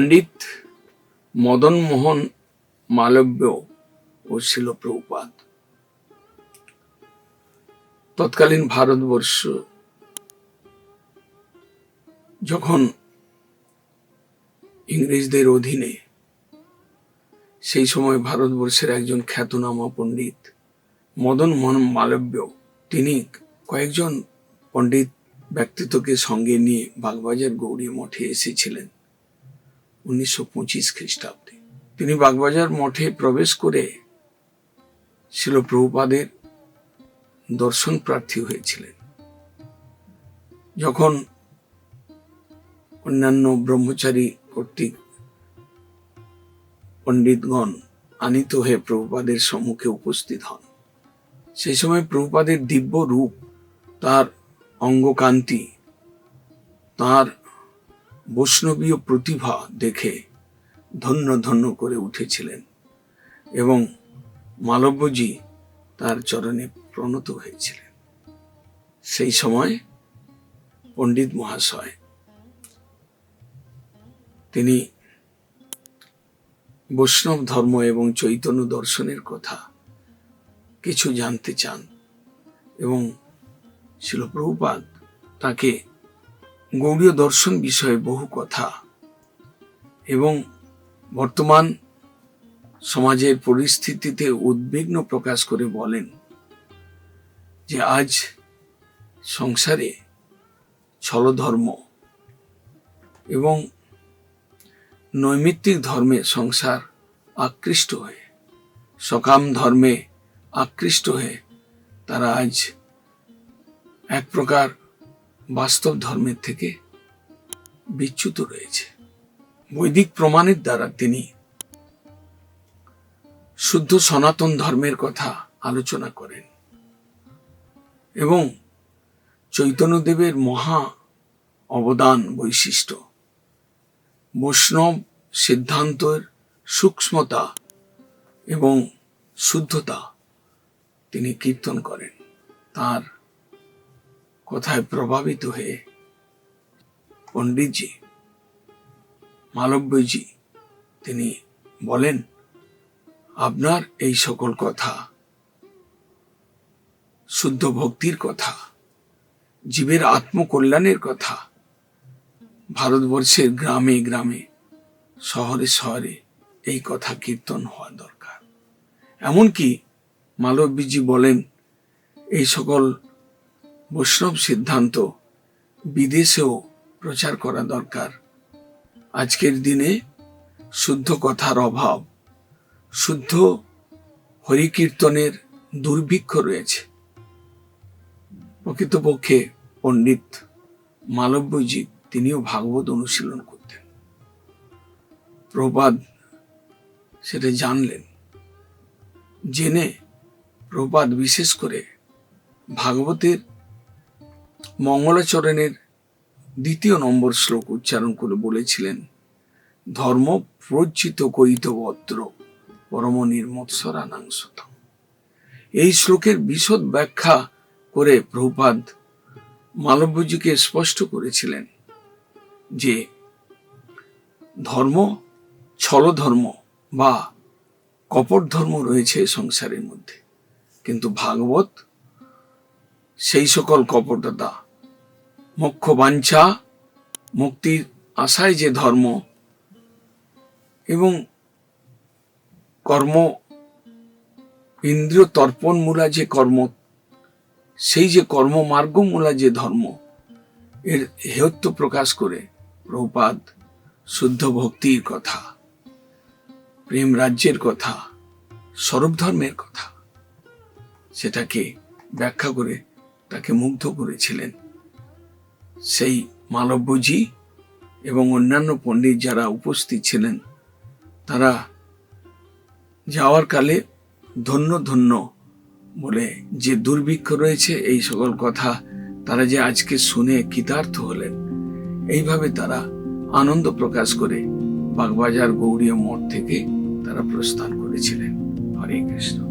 পণ্ডিত মদন মোহন মালব্য ও ছিল প্রভুপাদ। তৎকালীন ভারতবর্ষ যখন ইংরেজদের অধীনে সেই সময় ভারতবর্ষের একজন খ্যাতনামা পণ্ডিত মদন মোহন মালব্য, তিনি কয়েকজন পণ্ডিত ব্যক্তিত্বকে সঙ্গে নিয়ে বাগবাজার গৌরী মঠে এসেছিলেন। উনিশশো পঁচিশ খ্রিস্টাব্দে। তিনি বাগবাজার মঠে প্রবেশ করে ছিল প্রভুপাদের দর্শন প্রার্থী হয়েছিলেন। যখন অন্যান্য ব্রহ্মচারী কর্তৃক পণ্ডিতগণ আনিত হয়ে প্রভুপাদের সম্মুখে উপস্থিত হন, সেই সময় প্রভুপাদের দিব্য রূপ, তার অঙ্গকান্তি, তার বৈষ্ণবীয় প্রতিভা দেখে ধন্য ধন্য করে উঠেছিলেন এবং মালব্যজি তার চরণে প্রণত হয়েছিলেন। সেই সময় পণ্ডিত মহাশয় তিনি বৈষ্ণব ধর্ম এবং চৈতন্য দর্শনের কথা কিছু জানতে চান এবং ছিল প্রভুপাদ তাকে গৌড়ীয় দর্শন বিষয়ে বহু কথা এবং বর্তমান সমাজের পরিস্থিতিতে উদ্বিগ্ন প্রকাশ করে বলেন যে আজ সংসারে ছলধর্ম এবং নৈমিত্তিক ধর্মে সংসার আকৃষ্ট হয়ে, সকাম ধর্মে আকৃষ্ট হয়ে তারা আজ এক প্রকার বাস্তব ধর্মের থেকে বিচ্যুত রয়েছে। বৈদিক প্রমাণের দ্বারা তিনি শুদ্ধ সনাতন ধর্মের কথা আলোচনা করেন এবং চৈতন্যদেবের মহা অবদান বৈশিষ্ট্য। বৈষ্ণব সিদ্ধান্তের সূক্ষ্মতা এবং শুদ্ধতা তিনি কীর্তন করেন। তার কথায় প্রভাবিত হয়ে? পণ্ডিতজি, মালব্যজি, তিনি বলেন, আপনার এই সকল কথা, শুদ্ধ ভক্তির কথা, জীবের আত্মকল্যাণের কথা, ভারতবর্ষের গ্রামে গ্রামে, শহরে শহরে এই কথা কীর্তন হওয়া দরকার। এমনকি মালব্যজি বলেন, এই সকল বৈষ্ণব সিদ্ধান্ত বিদেশেও প্রচার করা দরকার। আজকের দিনে শুদ্ধ কথার অভাব, শুদ্ধ হরিকীর্তনের দুর্ভিক্ষ রয়েছে। প্রকৃতপক্ষে পণ্ডিত মালব্যজি তিনিও ভাগবত অনুশীলন করতেন। প্রপাদ সেটা জানলেন। জেনে প্রপাদ বিশেষ করে ভাগবতের মঙ্গলাচরণের দ্বিতীয় নম্বর শ্লোক উচ্চারণ করে বলেছিলেন, ধর্ম প্রজ্জিত কৈত বদ্র পরম নির্মৎসরানাংশত এই শ্লোকের বিশদ ব্যাখ্যা করে প্রভুপাদ মালব্যজিকে স্পষ্ট করেছিলেন যে, ধর্ম ছল ধর্ম বা কপট ধর্ম রয়েছে সংসারের মধ্যে, কিন্তু ভাগবত সেই সকল কপটতা মোক্ষ বাঞ্ছা মুক্তির আশায় যে ধর্ম এবং কর্ম, ইন্দ্রিয় তর্পণ মূলা যে কর্ম, সেই যে কর্মমার্গমূলা যে ধর্ম, এর হেয়ত্ব প্রকাশ করে প্রভুপাদ শুদ্ধ ভক্তির কথা, প্রেম রাজ্যের কথা, স্বরূপ ধর্মের কথা, সেটাকে ব্যাখ্যা করে তাকে মুগ্ধ করেছিলেন। সেই মালব্যজি এবং অন্যান্য পণ্ডিত যারা উপস্থিত ছিলেন, তারা যাওয়ার কালে ধন্য ধন্য বলে যে দুর্ভিক্ষ রয়েছে, এই সকল কথা তারা যে আজকে শুনে কৃতার্থ হলেন, এইভাবে তারা আনন্দ প্রকাশ করে বাগবাজার গৌরীয় মঠ থেকে তারা প্রস্থান করেছিলেন। হরে কৃষ্ণ।